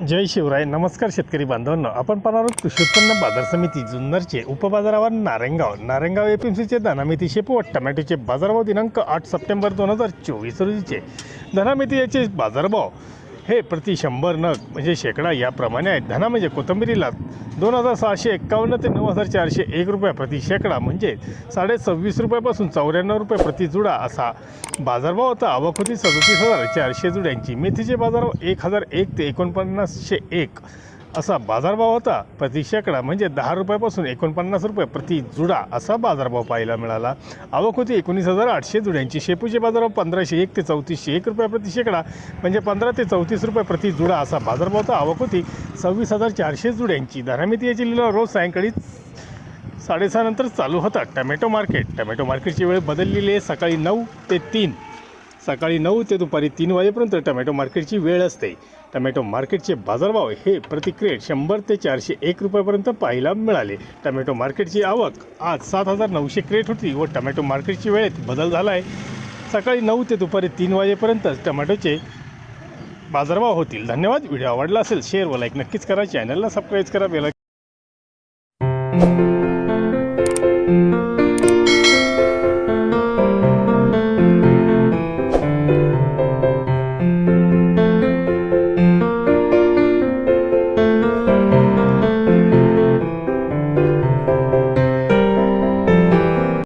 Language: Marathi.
जय शिवराय नमस्कार शेतकरी बांधवांनो. आपण पाहणार आहोत कृषी उत्पन्न बाजार समिती जुन्नरचे उपबाजारावर नारेंगाव. नारेंगाव एफ एम सीचे धनामेथी शेपू व टमॅटोचे बाजारभाव दिनांक आठ सप्टेंबर दोन हजार चोवीस रोजीचे. धनामेथी याचे बाजारभाव हे प्रति शंभर नग म्हणजे शेकडा याप्रमाणे आहेत. धना म्हणजे कोथंबिरीला दोन हजार सहाशे एक्कावन्न ते नऊ हजार चारशे एक रुपया प्रति शेकडा म्हणजे साडे सव्वीस रुपयापासून चौऱ्याण्णव रुपये प्रति जुडा असा बाजारभाव होता. आवक होती सदतीस हजार चारशे जुड्यांची. मेथीचे बाजारभाव एक हजार एक ते एकोणपन्नासशे एक. असा बाजारभाव होता. प्रति शेकडा म्हणजे दहा रुपयापासून एकोणपन्नास रुपये प्रति जुडा असा बाजारभाव पाहायला मिळाला. आवक होती एकोणीस हजार आठशे जुड्यांची. शेपूचे बाजारभाव पंधराशे एक ते चौतीसशे एक रुपया प्रति शेकडा म्हणजे पंधरा ते चौतीस रुपये प्रति जुडा असा बाजारभाव होता. आवक होती सव्वीस हजार चारशे जुड्यांची. धरामिती याची लिलाव रोज सायंकाळी साडेसहा नंतर चालू होता. Tomato market. टमॅटो मार्केटची वेळ बदललेली आहे. सकाळी नऊ ते तीन. सकाळी नऊ ते दुपारी तीन वाजेपर्यंत टमॅटो मार्केटची वेळ असते. टमॅटो मार्केटचे बाजारभाव हे प्रतिक्रेट शंभर ते चारशे एक रुपयापर्यंत पाहायला मिळाले. टमॅटो मार्केटची आवक आज सात हजार नऊशे क्रेट होती व टमॅटो मार्केटची वेळेत बदल झाला आहे सकाळी नऊ ते दुपारी तीन वाजेपर्यंत टमॅटोचे बाजारभाव होतील. धन्यवाद. व्हिडिओ आवडला असेल शेअर व लाईक नक्कीच करा. चॅनलला सबस्क्राईब करा. बेल